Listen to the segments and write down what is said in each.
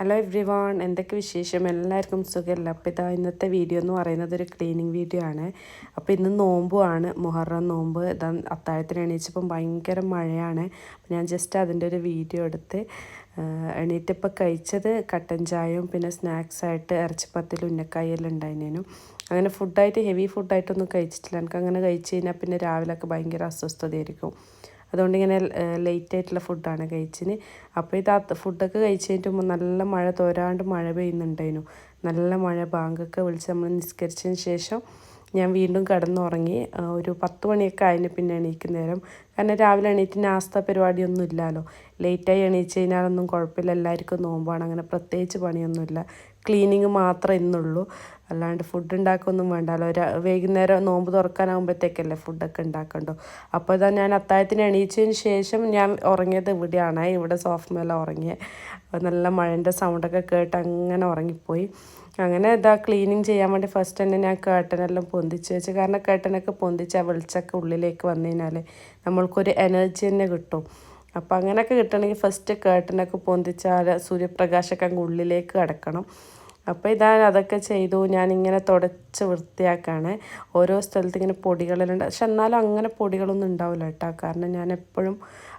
Hello every one എന്തൊക്കെ വിശേഷം? എല്ലാവർക്കും സുഖമല്ല? അപ്പോൾ ഇതാ ഇന്നത്തെ വീഡിയോ എന്ന് പറയുന്നത് ഒരു ക്ലീനിങ് വീഡിയോ ആണ്. അപ്പോൾ ഇന്ന് നോമ്പുമാണ് മുഹറം നോമ്പ്. ഇതാ അത്താഴത്തിന് എണീച്ചപ്പം ഭയങ്കര മഴയാണ്. അപ്പോൾ ഞാൻ ജസ്റ്റ് അതിന്റെ ഒരു വീഡിയോ എടുത്ത് എണീറ്റപ്പോൾ കഴിച്ചത് കട്ടൻ ചായയും പിന്നെ സ്നാക്സായിട്ട് ഇറച്ചിപ്പത്തിൽ ഉന്നക്കായെല്ലാം ഉണ്ടായിരുന്നേനും അങ്ങനെ ഫുഡായിട്ട് ഹെവി ഫുഡായിട്ടൊന്നും കഴിച്ചിട്ടില്ല. എനിക്ക് അങ്ങനെ കഴിച്ച് കഴിഞ്ഞാൽ പിന്നെ രാവിലെയൊക്കെ ഭയങ്കര അസ്വസ്ഥതയായിരിക്കും. അതുകൊണ്ട് ഇങ്ങനെ ലേറ്റ് ആയിട്ടുള്ള ഫുഡാണ് കഴിച്ചിന് അപ്പോൾ ഇത് ഫുഡൊക്കെ കഴിച്ച് കഴിഞ്ഞിട്ട് നല്ല മഴ തോരാണ്ട് മഴ പെയ്യുന്നുണ്ടായിരുന്നു. നല്ല മഴ ബാങ്കൊക്കെ വിളിച്ച് നമ്മൾ നിസ്കരിച്ചതിന് ശേഷം ഞാൻ വീണ്ടും കിടന്നുറങ്ങി. ഒരു പത്ത് മണിയൊക്കെ ആയതിന് പിന്നെ എണീക്കുന്ന നേരം. കാരണം രാവിലെ എണീറ്റ് നാസ്ത പരിപാടിയൊന്നും ഇല്ലല്ലോ ലേറ്റായി എണീച്ച് കഴിഞ്ഞാലൊന്നും കുഴപ്പമില്ല. എല്ലാവർക്കും നോമ്പാണ്. അങ്ങനെ പ്രത്യേകിച്ച് പണിയൊന്നുമില്ല. ക്ലീനിങ് മാത്രമേ ഇന്നുള്ളൂ. അല്ലാണ്ട് ഫുഡ് ഉണ്ടാക്കൊന്നും വേണ്ടല്ലോ വൈകുന്നേരം നോമ്പ് തുറക്കാനാകുമ്പോഴത്തേക്കല്ലേ ഫുഡൊക്കെ ഉണ്ടാക്കണ്ടോ? അപ്പോൾ ഇതാ ഞാൻ അത്താഴത്തിന് എണീച്ചതിന് ശേഷം ഞാൻ ഉറങ്ങിയത് ഇവിടെയാണ്. ഇവിടെ സോഫ്റ്റ് മേലെ ഉറങ്ങിയത് നല്ല മഴന്റെ സൗണ്ടൊക്കെ കേട്ട് അങ്ങനെ ഉറങ്ങിപ്പോയി. അങ്ങനെ ഇതാ ക്ലീനിങ് ചെയ്യാൻ വേണ്ടി ഫസ്റ്റ് തന്നെ ഞാൻ കേട്ടനെല്ലാം പൊന്തിച്ച് വെച്ച്. കാരണം കേട്ടനൊക്കെ പൊന്തിച്ച് ആ വെളിച്ചൊക്കെ ഉള്ളിലേക്ക് വന്നു കഴിഞ്ഞാൽ നമ്മൾക്കൊരു എനർജി തന്നെ കിട്ടും. അപ്പോൾ അങ്ങനെയൊക്കെ കിട്ടണമെങ്കിൽ ഫസ്റ്റ് കേട്ടനൊക്കെ പൊന്തിച്ചാൽ സൂര്യപ്രകാശമൊക്കെ അങ്ങ് ഉള്ളിലേക്ക് കിടക്കണം. അപ്പോൾ ഇതാ അതൊക്കെ ചെയ്തു. ഞാനിങ്ങനെ തുടച്ച് വൃത്തിയാക്കാണ്. ഓരോ സ്ഥലത്ത് ഇങ്ങനെ പൊടികളെല്ലാം പക്ഷെ എന്നാലും അങ്ങനെ പൊടികളൊന്നും ഉണ്ടാവില്ല കേട്ടോ. കാരണം ഞാൻ എപ്പോഴും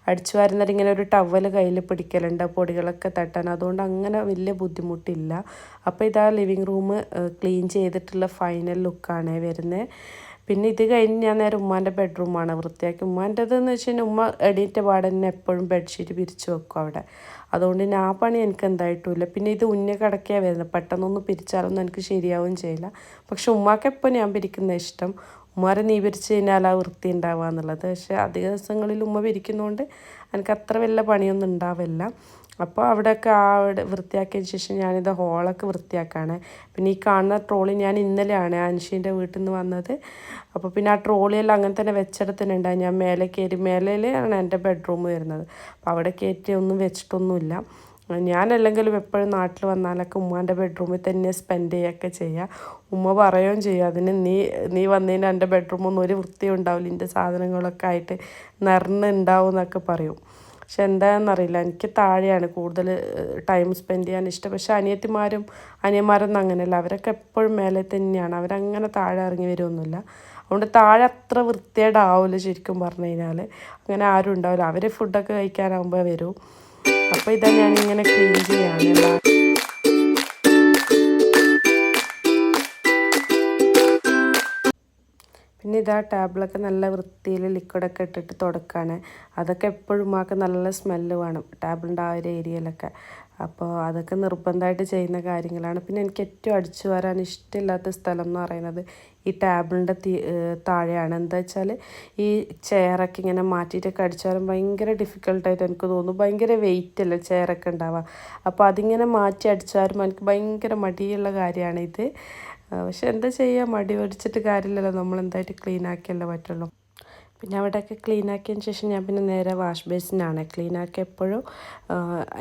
അടിച്ചു വരുന്നവർ ഇങ്ങനെ ഒരു ടവൽ കയ്യിൽ പിടിക്കലുണ്ട്. പൊടികളൊക്കെ തട്ടാൻ. അതുകൊണ്ട് അങ്ങനെ വലിയ ബുദ്ധിമുട്ടില്ല. അപ്പോൾ ഇതാ ലിവിങ് റൂം ക്ലീൻ ചെയ്തിട്ടുള്ള ഫൈനൽ ലുക്കാണ് വരുന്നത്. പിന്നെ ഇത് കഴിഞ്ഞ് ഞാൻ നേരെ ഉമ്മാന്റെ ബെഡ്റൂമാണ് വൃത്തിയാക്കി. ഉമ്മാന്റെതെന്ന് വെച്ച് കഴിഞ്ഞാൽ ഉമ്മ എണീറ്റ പാടന്നെ എപ്പോഴും ബെഡ്ഷീറ്റ് പിരിച്ചു വെക്കും അവിടെ. അതുകൊണ്ട് തന്നെ ആ പണി എനിക്ക് എന്തായിട്ടുമില്ല. പിന്നെ ഇത് ഉന്ന കിടക്കുകയാണ് വരുന്നത്. പെട്ടെന്നൊന്നും പിരിച്ചാലൊന്നും എനിക്ക് ശരിയാവുകയും ചെയ്യില്ല. പക്ഷെ ഉമ്മാക്ക് എപ്പോൾ ഞാൻ പിരിക്കുന്ന ഇഷ്ടം ഉമ്മാരെ നീ വിരിച്ച് കഴിഞ്ഞാൽ ആ വൃത്തി ഉണ്ടാവുക എന്നുള്ളത്. പക്ഷേ അധിക ദിവസങ്ങളിൽ ഉമ്മ വിരിക്കുന്നതുകൊണ്ട് എനിക്ക് അത്ര വലിയ പണിയൊന്നും ഉണ്ടാവില്ല. അപ്പോൾ അവിടെയൊക്കെ ആ വൃത്തിയാക്കിയതിന് ശേഷം ഞാനിത് ഹോളൊക്കെ വൃത്തിയാക്കാണ്. പിന്നെ ഈ കാണുന്ന ട്രോളി ഞാൻ ഇന്നലെയാണ് അൻഷീന്റെ വീട്ടിൽ നിന്ന് വന്നത്. അപ്പോൾ പിന്നെ ആ ട്രോളിയെല്ലാം അങ്ങനെ തന്നെ വെച്ചിടത്തിനുണ്ടായി ഞാൻ മേലെ കയറി മേലയിലാണ് എന്റെ ബെഡ്റൂം വരുന്നത്. അപ്പോൾ അവിടെ കയറ്റി ഒന്നും വെച്ചിട്ടൊന്നുമില്ല. ഞാനല്ലെങ്കിലും എപ്പോഴും നാട്ടിൽ വന്നാലൊക്കെ ഉമ്മാന്റെ ബെഡ്റൂമിൽ തന്നെ സ്പെൻഡ് ചെയ്യുകയൊക്കെ ചെയ്യുക ഉമ്മ പറയുകയും ചെയ്യും അതിന് നീ നീ വന്നതിന് എന്റെ ബെഡ്റൂമൊന്നും ഒരു വൃത്തി ഉണ്ടാവില്ല എന്റെ സാധനങ്ങളൊക്കെ ആയിട്ട് നിറഞ്ഞുണ്ടാവും എന്നൊക്കെ പറയും. പക്ഷെ എന്താണെന്നറിയില്ല എനിക്ക് താഴെയാണ് കൂടുതൽ ടൈം സ്പെൻഡ് ചെയ്യാൻ ഇഷ്ടം. പക്ഷെ അനിയത്തിമാരും അനിയന്മാരൊന്നും അങ്ങനെയല്ല അവരൊക്കെ എപ്പോഴും മേലെ തന്നെയാണ്. അവരങ്ങനെ താഴെ ഇറങ്ങി വരുമൊന്നുമില്ല അതുകൊണ്ട് താഴെ അത്ര വൃത്തിയേടാവില്ല ശരിക്കും പറഞ്ഞു കഴിഞ്ഞാൽ അങ്ങനെ ആരും ഉണ്ടാവില്ല. അവർ ഫുഡൊക്കെ കഴിക്കാനാകുമ്പോൾ വരും. അപ്പോൾ ഇതാ ഞാനിങ്ങനെ ക്ലീൻ ചെയ്യാണ് പിന്നെ ഇതാ ടാബിളൊക്കെ നല്ല വൃത്തിയിൽ ലിക്വിഡൊക്കെ ഇട്ടിട്ട് തുടക്കാണ്. അതൊക്കെ എപ്പോഴും ഉമ്മാക്ക് നല്ല സ്മെല്ല് വേണം ടാബിളിന്റെ ആ ഒരു ഏരിയയിലൊക്കെ അപ്പോൾ അതൊക്കെ നിർബന്ധമായിട്ട് ചെയ്യുന്ന കാര്യങ്ങളാണ്. പിന്നെ എനിക്ക് ഏറ്റവും അടിച്ചു വരാൻ ഇഷ്ടമില്ലാത്ത സ്ഥലം എന്ന് പറയുന്നത് ഈ ടേബിളിന്റെ താഴെയാണ്. എന്താ വെച്ചാൽ ഈ ചെയറൊക്കെ ഇങ്ങനെ മാറ്റിയിട്ടൊക്കെ അടിച്ചു വരാൻ ഭയങ്കര ഡിഫിക്കൽട്ടായിട്ട് എനിക്ക് തോന്നുന്നു. ഭയങ്കര വെയിറ്റ് അല്ലേ ചെയറൊക്കെ ഉണ്ടാവുക. അപ്പോൾ അതിങ്ങനെ മാറ്റി അടിച്ചു വരുമ്പോൾ എനിക്ക് ഭയങ്കര മടിയുള്ള ഇത് പക്ഷെ എന്താ ചെയ്യുക മടി പിടിച്ചിട്ട് കാര്യമില്ലല്ലോ. നമ്മൾ എന്തായിട്ട് ക്ലീൻ ആക്കിയല്ലേ പറ്റുള്ളൂ. പിന്നെ അവിടെയൊക്കെ ക്ലീൻ ആക്കിയതിന് ശേഷം ഞാൻ പിന്നെ നേരെ വാഷ് ബേസിനാണ് ക്ലീൻ ആക്കി എപ്പോഴും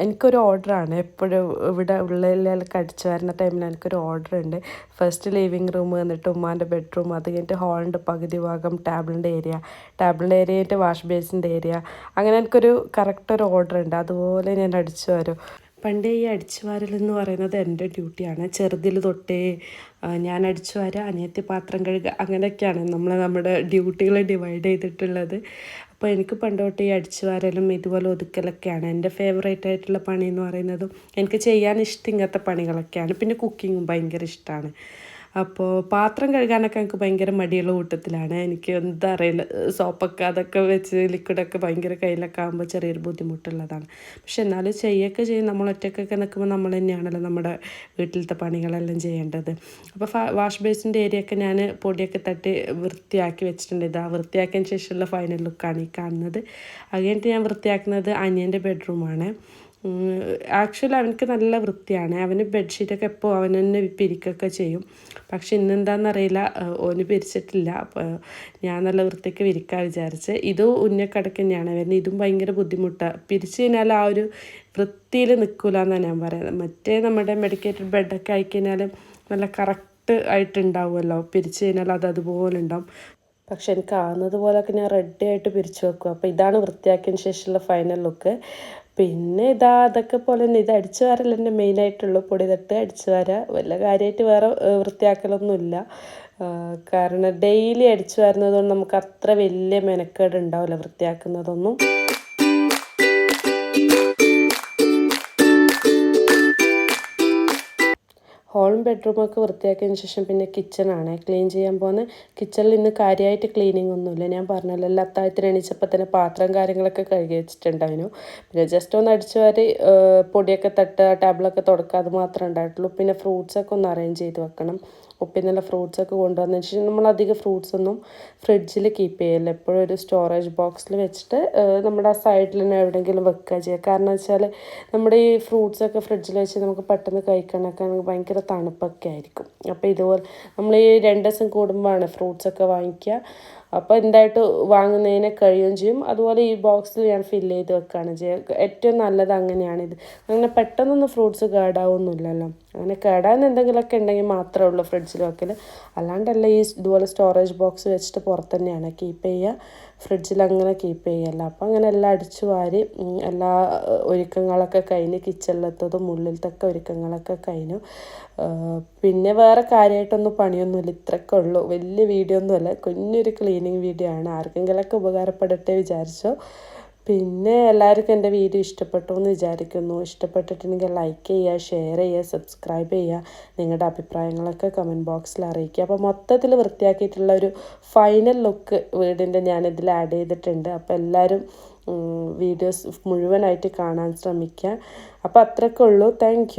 എനിക്കൊരു ഓർഡറാണ് എപ്പോഴും ഇവിടെ ഉള്ളിലൊക്കെ അടിച്ചു വരുന്ന ടൈമിൽ എനിക്കൊരു ഓർഡർ ഉണ്ട്. ഫസ്റ്റ് ലിവിങ് റൂം എന്നിട്ട് ഉമ്മാന്റെ ബെഡ്റൂം അത് കഴിഞ്ഞിട്ട് ഹാളിന്റെ പകുതി ഭാഗം ടേബിളിന്റെ ഏരിയ ടേബിളിന്റെ ഏരിയ കഴിഞ്ഞിട്ട് വാഷ് ബേസിന്റെ ഏരിയ അങ്ങനെ എനിക്കൊരു കറക്റ്റ് ഒരു ഓർഡർ ഉണ്ട്. അതുപോലെ ഞാൻ അടിച്ചു വരും. പണ്ടേ ഈ അടിച്ചു എന്ന് പറയുന്നത് എന്റെ ഡ്യൂട്ടിയാണ് ചെറുതിൽ തൊട്ടേ ഞാൻ അടിച്ചു വരാം അനിയത്തി പാത്രം കഴുകുക അങ്ങനെയൊക്കെയാണ് നമ്മൾ നമ്മുടെ ഡ്യൂട്ടികൾ ഡിവൈഡ് ചെയ്തിട്ടുള്ളത്. അപ്പോൾ എനിക്ക് പണ്ടോട്ട് ഈ അടിച്ചു വാരലും ഇതുപോലെ ഒതുക്കലൊക്കെയാണ്. എന്റെ ഫേവറേറ്റ് ആയിട്ടുള്ള പണി എന്ന് പറയുന്നതും എനിക്ക് ചെയ്യാൻ ഇഷ്ടം ഇങ്ങനത്തെ പണികളൊക്കെയാണ്. പിന്നെ കുക്കിങ്ങും ഭയങ്കര ഇഷ്ടമാണ് അപ്പോൾ പാത്രം കഴുകാനൊക്കെ എനിക്ക് ഭയങ്കര മടിയുള്ള കൂട്ടത്തിലാണ്. എനിക്ക് എന്താ അറിയില്ല സോപ്പൊക്കെ അതൊക്കെ വെച്ച് ലിക്വിഡൊക്കെ ഭയങ്കര കയ്യിലൊക്കെ ആകുമ്പോൾ ചെറിയൊരു ബുദ്ധിമുട്ടുള്ളതാണ്. പക്ഷെ എന്നാലും ചെയ്യൊക്കെ ചെയ്യും. നമ്മൾ ഒറ്റക്കൊക്കെ നിൽക്കുമ്പോൾ നമ്മൾ തന്നെയാണല്ലോ നമ്മുടെ വീട്ടിലത്തെ പണികളെല്ലാം ചെയ്യേണ്ടത്. അപ്പോൾ വാഷ് ബേസിന്റെ ഏരിയയൊക്കെ ഞാൻ പൊടിയൊക്കെ തട്ടി വൃത്തിയാക്കി വെച്ചിട്ടുണ്ട്. ഇതാ വൃത്തിയാക്കിയതിന് ശേഷമുള്ള ഫൈനൽ ലുക്കാണ് ഈ കാണുന്നത്. അത് കഴിഞ്ഞിട്ട് ഞാൻ വൃത്തിയാക്കുന്നത് അനിയന്റെ ബെഡ്റൂമാണ് ആക്ച്വലി അവനക്ക് നല്ല വൃത്തിയാണ്. അവന് ബെഡ്ഷീറ്റൊക്കെ എപ്പോൾ അവൻ തന്നെ പിരിക്കൊക്കെ ചെയ്യും. പക്ഷെ ഇന്നെന്താണെന്നറിയില്ല ഓന് പിരിച്ചിട്ടില്ല. അപ്പോൾ ഞാൻ നല്ല വൃത്തിക്ക് വിരിക്കാൻ വിചാരിച്ച് ഇത് ഉന്നക്കടക്ക് തന്നെയാണ് വരുന്നത് ഇതും ഭയങ്കര ബുദ്ധിമുട്ടാണ് പിരിച്ചു കഴിഞ്ഞാൽ ആ ഒരു വൃത്തിയിൽ നിൽക്കില്ല എന്നാണ് ഞാൻ പറയുന്നത്. മറ്റേ നമ്മുടെ മെഡിക്കേറ്റഡ് ബെഡൊക്കെ ആയിക്കഴിഞ്ഞാൽ നല്ല കറക്റ്റ് ആയിട്ടുണ്ടാവുമല്ലോ. പിരിച്ചു കഴിഞ്ഞാൽ അത് അതുപോലെ ഉണ്ടാവും. പക്ഷെ എനിക്ക് ആവുന്നത് പോലെയൊക്കെ ഞാൻ റെഡി ആയിട്ട് പിരിച്ചു വെക്കും. അപ്പോൾ ഇതാണ് വൃത്തിയാക്കിയതിന് ശേഷമുള്ള ഫൈനൽ ലുക്ക് പിന്നെ ഇതാ അതൊക്കെ പോലെ തന്നെ. ഇത് അടിച്ചു വാരൽ തന്നെ മെയിനായിട്ടുള്ളൂ പൊടി. തട്ട് അടിച്ചു വാര. വല്ല കാര്യമായിട്ട് വേറെ വൃത്തിയാക്കലൊന്നുമില്ല. കാരണം ഡെയിലി അടിച്ചു വാരുന്നത് കൊണ്ട് നമുക്ക് അത്ര വലിയ മെനക്കേട് ഉണ്ടാവില്ല വൃത്തിയാക്കുന്നതൊന്നും. ഹോളും ബെഡ്റൂമൊക്കെ വൃത്തിയാക്കിയതിന് ശേഷം പിന്നെ കിച്ചണാണ് ക്ലീൻ ചെയ്യാൻ പോകുന്നത് കിച്ചണിൽ ഇന്ന് കാര്യമായിട്ട് ക്ലീനിങ് ഒന്നുമില്ല. ഞാൻ പറഞ്ഞല്ലോ എല്ലാ അത്താഴത്തിന് എണീച്ചപ്പോൾ തന്നെ പാത്രം കാര്യങ്ങളൊക്കെ കഴുകി വെച്ചിട്ടുണ്ടായിരുന്നു. പിന്നെ ജസ്റ്റ് ഒന്ന് അടിച്ചു വാരി പൊടിയൊക്കെ തട്ടുക ടേബിളൊക്കെ തുടക്കുക അത് മാത്രമേ ഉണ്ടായിട്ടുള്ളൂ. പിന്നെ ഫ്രൂട്ട്സൊക്കെ ഒന്ന് അറേഞ്ച് ചെയ്ത് വെക്കണം. ഉപ്പിനുള്ള ഫ്രൂട്ട്സൊക്കെ കൊണ്ടുവന്ന വെച്ചാൽ നമ്മൾ അധികം ഫ്രൂട്ട്സ് ഒന്നും ഫ്രിഡ്ജിൽ കീപ്പ് ചെയ്യില്ല എപ്പോഴും ഒരു സ്റ്റോറേജ് ബോക്സിൽ വെച്ചിട്ട് നമ്മുടെ ആ സൈഡിൽ തന്നെ എവിടെയെങ്കിലും വെക്കുക ചെയ്യുക കാരണം വെച്ചാൽ നമ്മുടെ ഈ ഫ്രൂട്ട്സൊക്കെ ഫ്രിഡ്ജിൽ വെച്ച് നമുക്ക് പെട്ടെന്ന് കഴിക്കാനൊക്കെ ഭയങ്കര തണുപ്പൊക്കെ ആയിരിക്കും. അപ്പോൾ ഇതുപോലെ നമ്മൾ ഈ രണ്ട് ദിവസം കൂടുമ്പോഴാണ് ഫ്രൂട്ട്സൊക്കെ വാങ്ങിക്കുക അപ്പോൾ എന്തായിട്ട് വാങ്ങുന്നതിനെ കഴിയുകയും ചെയ്യും. അതുപോലെ ഈ ബോക്സിൽ ഞാൻ ഫില്ല് ചെയ്ത് വെക്കുകയാണ് ചെയ്യുക ഏറ്റവും നല്ലത് അങ്ങനെയാണിത് അങ്ങനെ പെട്ടെന്നൊന്നും ഫ്രൂട്ട്സ് കേടാവൊന്നുമില്ലല്ലോ. അങ്ങനെ കേടാൻ എന്തെങ്കിലുമൊക്കെ ഉണ്ടെങ്കിൽ മാത്രമേ ഉള്ളൂ ഫ്രിഡ്ജിൽ വെക്കൽ അല്ലാണ്ടല്ല ഈ ഇതുപോലെ സ്റ്റോറേജ് ബോക്സ് വെച്ചിട്ട് പുറത്ത് തന്നെയാണ് കീപ്പ് ചെയ്യുക. ഫ്രിഡ്ജിൽ അങ്ങനെ കീപ്പ് ചെയ്യല്ല. അപ്പോൾ അങ്ങനെ എല്ലാം അടിച്ചു വാരി എല്ലാ ഒരുക്കങ്ങളൊക്കെ കഴിഞ്ഞ് കിച്ചണിലെത്തതും ഉള്ളിലത്തൊക്കെ ഒരുക്കങ്ങളൊക്കെ കഴിഞ്ഞു. പിന്നെ വേറെ കാര്യമായിട്ടൊന്നും പണിയൊന്നുമില്ല. ഇത്രയൊക്കെ ഉള്ളൂ. വലിയ വീഡിയോ ഒന്നുമല്ല. കുഞ്ഞൊരു ക്ലീനിങ് വീഡിയോ ആണ്. ആർക്കെങ്കിലൊക്കെ ഉപകാരപ്പെടട്ടെ വിചാരിച്ചു. പിന്നെ എല്ലാവർക്കും എന്റെ വീഡിയോ ഇഷ്ടപ്പെട്ടു എന്ന് വിചാരിക്കുന്നു. ഇഷ്ടപ്പെട്ടിട്ടുണ്ടെങ്കിൽ ലൈക്ക് ചെയ്യുക ഷെയർ ചെയ്യുക സബ്സ്ക്രൈബ് ചെയ്യുക നിങ്ങളുടെ അഭിപ്രായങ്ങളൊക്കെ കമന്റ് ബോക്സിൽ അറിയിക്കുക. അപ്പോൾ മൊത്തത്തിൽ വൃത്തിയാക്കിയിട്ടുള്ള ഒരു ഫൈനൽ ലുക്ക് വീടിന്റെ ഞാനിതിൽ ആഡ് ചെയ്തിട്ടുണ്ട്. അപ്പോൾ എല്ലാവരും വീഡിയോസ് മുഴുവനായിട്ട് കാണാൻ ശ്രമിക്കുക. അപ്പോൾ അത്രയ്ക്കുള്ളൂ താങ്ക്